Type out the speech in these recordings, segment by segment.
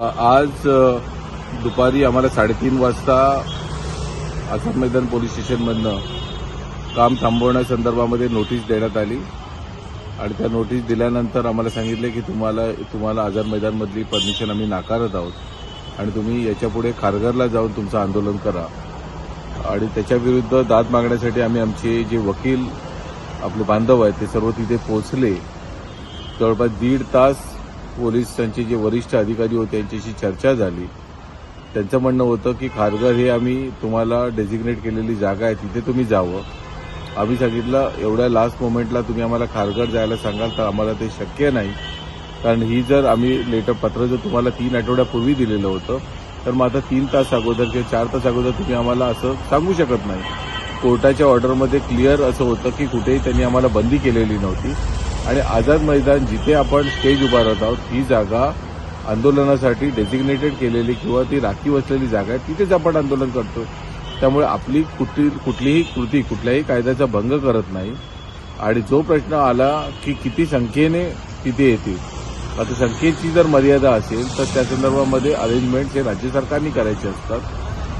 आज दुपारी आम्हाला साडेतीन वाजता आझाद मैदान पोलीस स्टेशनमधनं काम थांबवण्यासंदर्भामध्ये नोटीस देण्यात आली. आणि त्या नोटीस दिल्यानंतर आम्हाला सांगितले की तुम्हाला तुम्हाला आझाद मैदानमधली परमिशन आम्ही नाकारत आहोत. आणि तुम्ही याच्यापुढे खारघरला जाऊन तुमचं आंदोलन करा. आणि त्याच्याविरुद्ध दाद मागण्यासाठी आम्ही आमचे जे वकील आपले बांधव आहेत ते सर्व तिथे पोचले जवळपास दीड तास पोलिसांचे जे वरिष्ठ अधिकारी होते त्यांच्याशी चर्चा झाली. त्यांचं म्हणणं होतं की खारघर हे आम्ही तुम्हाला डेझिग्नेट केलेली जागा आहे तिथे तुम्ही जावं. आम्ही सांगितलं एवढ्या लास्ट मोमेंटला तुम्ही आम्हाला खारघर जायला सांगाल तर आम्हाला ते शक्य नाही. कारण ही जर आम्ही लेटर पत्र जर तुम्हाला तीन आठवड्यापूर्वी दिलेलं होतं तर मग आता तीन तास अगोदर किंवा चार तास अगोदर तुम्ही आम्हाला असं सांगू शकत नाही. कोर्टाच्या ऑर्डरमध्ये क्लिअर असं होतं की कुठेही त्यांनी आम्हाला बंदी केलेली नव्हती. आणि आझाद मैदान जिथे आपण स्टेज उभारत आहोत ही जागा आंदोलनासाठी डेसिग्नेटेड केलेली किंवा ती राखीव असलेली जागा आहे तिथेच आपण आंदोलन करतो. त्यामुळे आपली कुठली कुठलीही कृती कुठल्याही कायद्याचा भंग करत नाही. आणि जो प्रश्न आला की किती संख्येने तिथे येतील आता संख्येची जर मर्यादा असेल तर त्या संदर्भामध्ये अरेंजमेंट हे राज्य सरकारने करायचे असतात.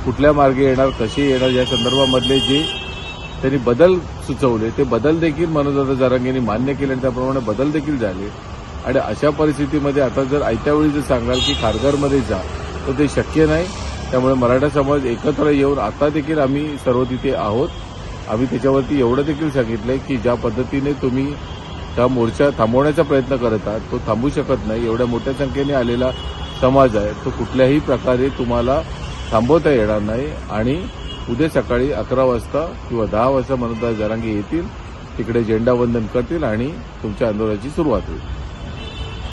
कुठल्या मार्गे येणार कसे येणार या संदर्भामधले जे त्यांनी बदल सुचवले. ते बदल देखील मनोजदादा जरांगेंनी मान्य केले आणि त्याप्रमाणे बदल देखील झाले. आणि अशा परिस्थितीमध्ये आता जर आयत्यावेळी जर सांगाल की खारघरमध्ये जा तर ते शक्य नाही. त्यामुळे मराठा समाज एकत्र येऊन आता देखील आम्ही सर्व तिथे आहोत. आम्ही त्याच्यावरती एवढं देखील सांगितलंय की ज्या पद्धतीने तुम्ही त्या मोर्चा थांबवण्याचा प्रयत्न करत आहात तो थांबू शकत नाही. एवढ्या मोठ्या संख्येने आलेला समाज आहे तो कुठल्याही प्रकारे तुम्हाला थांबवता येणार नाही. आणि उद्या सकाळी अकरा वाजता किंवा दहा वाजता मनोदार जरांगे येतील. तिकडे झेंडावंदन करतील आणि तुमच्या आंदोलनाची सुरुवात होईल.